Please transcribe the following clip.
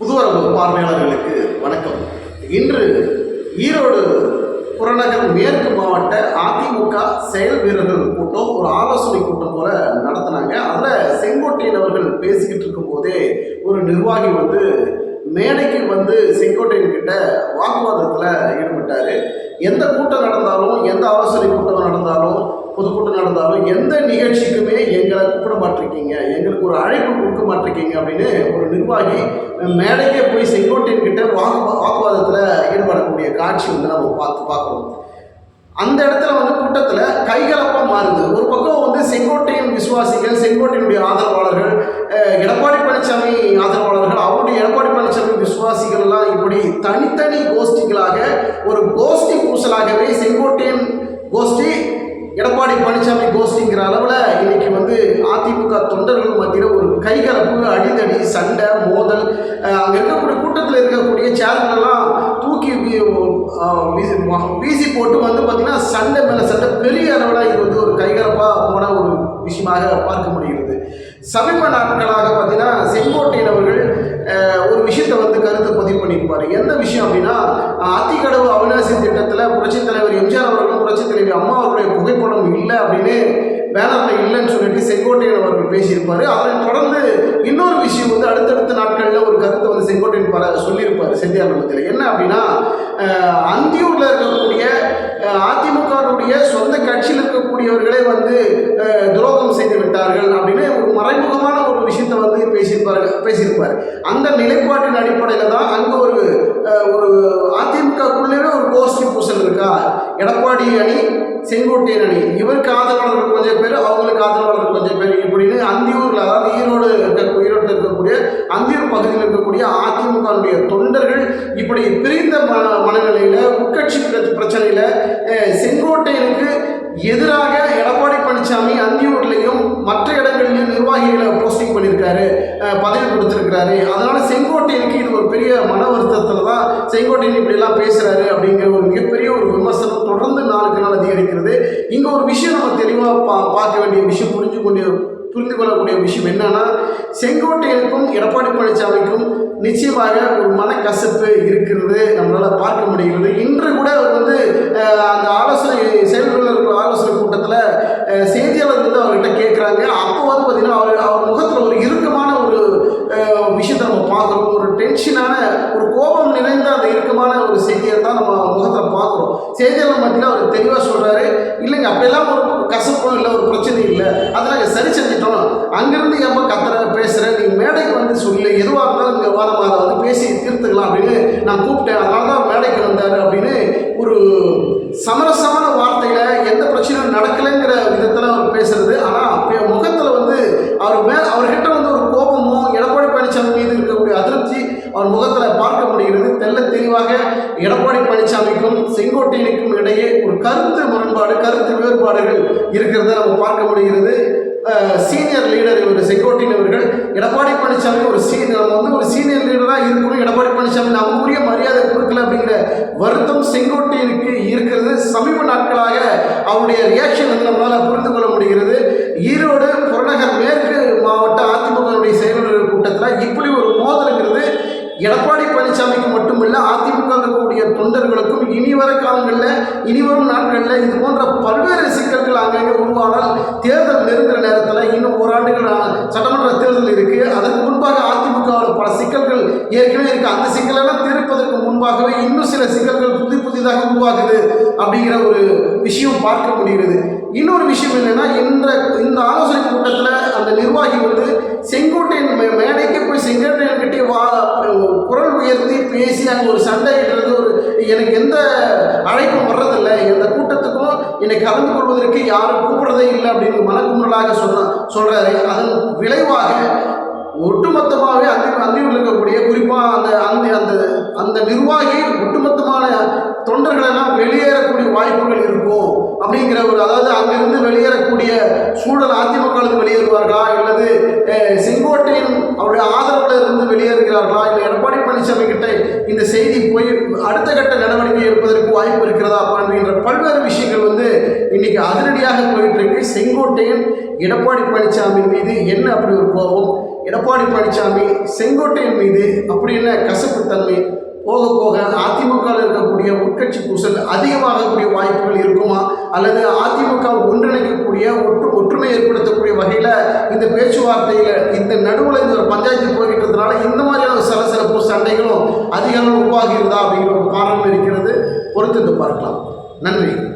புதுவரவு பார்வையாளர்களுக்கு வணக்கம். இன்று ஈரோடு புறநகர் மேற்கு மாவட்ட அதிமுக செயல் வீரர்கள் கூட்டம் ஒரு ஆலோசனை கூட்டம் போல நடத்தினாங்க. அதில் செங்கோட்டையன் அவர்கள் பேசிக்கிட்டு இருக்கும்போதே ஒரு நிர்வாகி வந்து மேடைக்கு வந்து செங்கோட்டையன் கிட்ட வாக்குவாதத்தில் ஈடுபட்டார். எந்த கூட்டம் நடந்தாலும் எந்த ஆலோசனை கூட்டம் நடந்தாலும் பொதுக்கூட்டம் நடந்தாலும் எந்த நிகழ்ச்சிக்குமே எங்களை கூப்பிட மாட்டிருக்கீங்க எங்களுக்கு ஒரு அழைப்பு கொடுக்க மாட்டிருக்கீங்க அப்படின்னு ஒரு நிர்வாகி மேடைக்கே போய் செங்கோட்டையன் கிட்ட வாக்கு வாக்குவாதத்தில் ஈடுபடக்கூடிய காட்சி வந்து நம்ம பார்த்து பார்க்குறோம். அந்த இடத்துல வந்து கூட்டத்தில் கைகலப்பாக மாறுது. ஒரு பக்கம் வந்து செங்கோட்டையின் விசுவாசிகள் செங்கோட்டையினுடைய ஆதரவாளர்கள் எடப்பாடி பழனிசாமி ஆதரவாளர்கள் அவருடைய எடப்பாடி பழனிசாமி விசுவாசிகள்லாம் இப்படி தனித்தனி கோஷ்டிகளாக ஒரு கோஷ்டி பூசலாகவே செங்கோட்டையின் கோஷ்டி எடப்பாடி பழனிசாமி கோஷ்டிங்கிற அளவில் இன்னைக்கு வந்து அதிமுக தொண்டர்கள் மத்தியில் ஒரு கைகலப்பு அடிதடி சண்டை மோதல் அங்கே இருக்கக்கூடிய கூட்டத்தில் இருக்கக்கூடிய சேர்களெல்லாம் தூக்கி வீசி- வீசி போட்டு வந்து பார்த்திங்கன்னா சண்டை மேலே சண்டை பெரிய அளவில் இது வந்து ஒரு கைகலப்பாக போன ஒரு விஷயமாக பார்க்க முடிகிறது. சமீப நாட்களாக பார்த்தீங்கன்னா செங்கோட்டையின் அவர்கள் ஒரு விஷயத்தை வந்து கருத்து பதிவு பண்ணியிருப்பார். எந்த விஷயம் அப்படின்னா அஹ், அத்திக்கடவு அவிநாசி திட்டத்தில் புரட்சித் தலைவர் எம்ஜிஆர் அவர்கள் புரட்சித் தலைவி அம்மா அவருடைய புகைப்படம் இல்லை அப்படின்னு பேனரில் இல்லைன்னு சொல்லிட்டு செங்கோட்டையன் அவர்கள் பேசியிருப்பார். அதனைத் தொடர்ந்து இன்னொரு விஷயம் வந்து அடுத்தடுத்த நாட்களில் ஒரு கருத்தை வந்து செங்கோட்டையன் பல சொல்லியிருப்பார் செந்தியார் மத்தியில் என்ன அப்படின்னா அஹ், அந்தியூரில் இருக்கக்கூடிய அதிமுகவுடைய சொந்த கட்சியில் இருக்கக்கூடியவர்களே வந்து துரோகம் செய்து விட்டார்கள் அப்படின்னு ஒரு மறைமுகமான ஒரு விஷயத்தை வந்து பேசியிருப்பார்கள். பேசியிருப்பார். அந்த நிலைப்பாட்டின் அடிப்படையில் தான் அங்கே ஒரு ஒரு அதிமுகக்குள்ளேயே ஒரு கோஷ்டி பூசல் இருக்கா? எடப்பாடி அணி செங்கோட்டையன் அணி. இவருக்கு ஆதரவாளர்கள் கொஞ்சம் பேர் அவங்களுக்கு ஆதரவாளர்கள் கொஞ்சம் பேர் இப்படின்னு அந்தியூரில் அதாவது ஈரோடு இருக்க ஈரோட்டில் இருக்கக்கூடிய அந்தியூர் பகுதியில் இருக்கக்கூடிய அதிமுகவுடைய தொண்டர்கள் இப்படி பிரிந்த மன மனநிலையில் உட்கட்சி பிரச்சனையில் செங்கோட்டையனுக்கு எதிராக எடப்பாடி பழனிசாமி அந்தியூர்லேயும் மற்ற இடங்கள்லையும் நிர்வாகிகளை போஸ்டிங் பண்ணியிருக்காரு. பதவி கொடுத்துருக்கிறாரு. அதனால் செங்கோட்டையனுக்கு இது ஒரு பெரிய மன வருத்தத்தில் தான் செங்கோட்டையன் இப்படிலாம் பேசுகிறாரு அப்படிங்கிற ஒரு மிகப்பெரிய ஒரு விமர்சனம் தொடர்ந்து நாளுக்கு நாள் அதிகரிக்கிறது. இங்கே ஒரு விஷயம் நம்ம தெளிவாக பா பார்க்க வேண்டிய விஷயம் புரிஞ்சு கொண்டு புரிந்து கொள்ளக்கூடிய விஷயம் என்னன்னா செங்கோட்டையனுக்கும் எடப்பாடி பழனிசாமிக்கும் நிச்சயமாக ஒரு மனக்கசப்பு இருக்கிறது. நம்மளால் பார்க்க முடிகிறது. இன்று கூட வந்து அந்த ஆலோசனை செயல் ஆலோசனை கூட்டத்தில் செய்தியாளர் வந்து அவர்கிட்ட கேட்குறாங்க அப்போ வந்து பார்த்தீங்கன்னா அவர் அவர் முகத்தில் ஒரு இறுக்கமான ஒரு அஹ், விஷயத்தை நம்ம பார்க்குறோம் ஒரு டென்ஷனான ஒரு கோபம் நிறைந்த அந்த இறுக்கமான ஒரு செய்தியை தான் நம்ம முகத்தில் பார்க்குறோம். செய்தியாளர் மத்தியில் அவர் தெளிவாக சொல்கிறாரு இல்லைங்க அப்படியெல்லாம் ஒரு கசப்பும் இல்லை ஒரு பிரச்சனை இல்லை. அதை நாங்கள் சரி செஞ்சிட்டோம். அங்கேருந்து எப்போ கத்துற பேசுகிற நீங்கள் மேடைக்கு வந்து சொல்லு. எதுவாக இருந்தாலும் இங்கே வாரம் அதை வந்து பேசி தீர்த்துக்கலாம் அப்படின்னு நான் கூப்பிட்டேன். அதனால தான் மேடைக்கு வந்தார் அப்படின்னு ஒரு சமரசமான வார்த்தையில் எந்த பிரச்சனையும் நடக்கலைன்னு பழனிசாமிக்கும் செங்கோட்டையனுக்கும் இடையே ஒரு கருத்து முரண்பாடு கருத்து வேறுபாடுகள் இருக்கிறத நம்ம பார்க்க முடிகிறது. சீனியர் லீடர் இவர் செங்கோட்டையன் அவர்கள். எடப்பாடி பழனிசாமி ஒரு சீனியர் நம்ம வந்து ஒரு சீனியர் லீடராக இருக்கணும். எடப்பாடி பழனிசாமி நம்ம உரிய மரியாதை கொடுக்கல அப்படிங்கிற வருத்தம் செங்கோட்டையனுக்கு இருக்கிறது. சமீப நாட்களாக அவருடைய ரியாக்ஷன் வந்து நம்மளால் புரிந்து கொள்ள முடிகிறது ஈரோடு புறநகர் மேற்கு மாவட்ட அதிமுகவுடைய செயலாளர் கூட்டத்தில் இப்படி ஒரு மோதலுங்கிறது எடப்பாடி பழனிசாமிக்கு மட்டுமில்ல அதிமுக இருக்கக்கூடிய இனிவர காலங்களில் இனி வரும் நாட்களில் இது போன்ற பல்வேறு சிக்கல்கள் அங்கங்கே உருவானால் தேர்தல் நெருங்குற நேரத்தில் இன்னும் ஓராண்டுகள் சட்டமன்ற தேர்தல் இருக்குது அதற்கு முன்பாக அதிமுகவில் பல சிக்கல்கள் ஏற்கனவே இருக்குது அந்த சிக்கலெல்லாம் தீர்ப்பதற்கு முன்பாகவே இன்னும் சில சிக்கல்கள் புதி புதிதாக உருவாகுது அப்படிங்கிற ஒரு விஷயம் பார்க்க முடிகிறது. இன்னொரு விஷயம் என்னன்னா இந்த இந்த ஆலோசனை கூட்டத்தில் அந்த நிர்வாகி வந்து செங்கோட்டையன் மே- மேடைக்கு போய் செங்கோட்டையன் கிட்டே வா குரல் உயர்த்தி பேசி அங்கே ஒரு சண்டை எனக்கு எந்த அழைப்பும் வர்றதில்லை. எந்த கூட்டத்துக்கும் என்னை கலந்து கொள்வதற்கு யாரும் கூப்பிடுறதே இல்லை அப்படின்னு மனக்குமுறலாக சொன்ன சொல்கிறாரு அதன் விளைவாக ஒட்டுமொத்தமாகவே அந்த அந்தியூரில் இருக்கக்கூடிய குறிப்பாக அந்த அந்த அந்த அந்த நிர்வாகி ஒட்டுமொத்தமான தொண்டர்களெல்லாம் வெளியேறக்கூடிய வாய்ப்புகள் இருக்கும் அப்படிங்கிற ஒரு அதாவது அங்கிருந்து வெளியேறக்கூடிய சூழல் அதிமுகவிலிருந்து வெளியேறுவார்களா? அல்லது அஹ், செங்கோட்டையின் அவருடைய ஆதரவில் இருந்து வெளியேறுகிறார்களா இல்லை எடப்பாடி பழனிசாமி கிட்ட இந்த செய்தி போய் அடுத்த கட்ட நடவடிக்கை எடுப்பதற்கு வாய்ப்பு இருக்கிறதா அப்படின்ற பல்வேறு விஷயங்கள் வந்து இன்னைக்கு அதிரடியாக போயிட்டு இருக்கு செங்கோட்டையன் எடப்பாடி பழனிசாமி மீது என்ன அப்படி ஒரு கோபம்? எடப்பாடி பழனிசாமி செங்கோட்டையன் மீது அப்படி என்ன கசப்புத்தன்மை? போக போக அதிமுகவில் இருக்கக்கூடிய உட்கட்சி பூசல் அதிகமாகக்கூடிய வாய்ப்புகள் இருக்குமா? அல்லது அதிமுக ஒன்றிணைக்கக்கூடிய ஒற்று ஒற்றுமை ஏற்படுத்தக்கூடிய வகையில் இந்த பேச்சுவார்த்தையில் இந்த நடுவில் இந்த ஒரு பஞ்சாயத்து போய்கிட்டதுனால இந்த மாதிரியான சலசலப்பு சண்டைகளும் அதிகம் உருவாகிறதா அப்படிங்கிற ஒரு காரணம் இருக்கிறது. பொறுத்து பார்க்கலாம். நன்றி.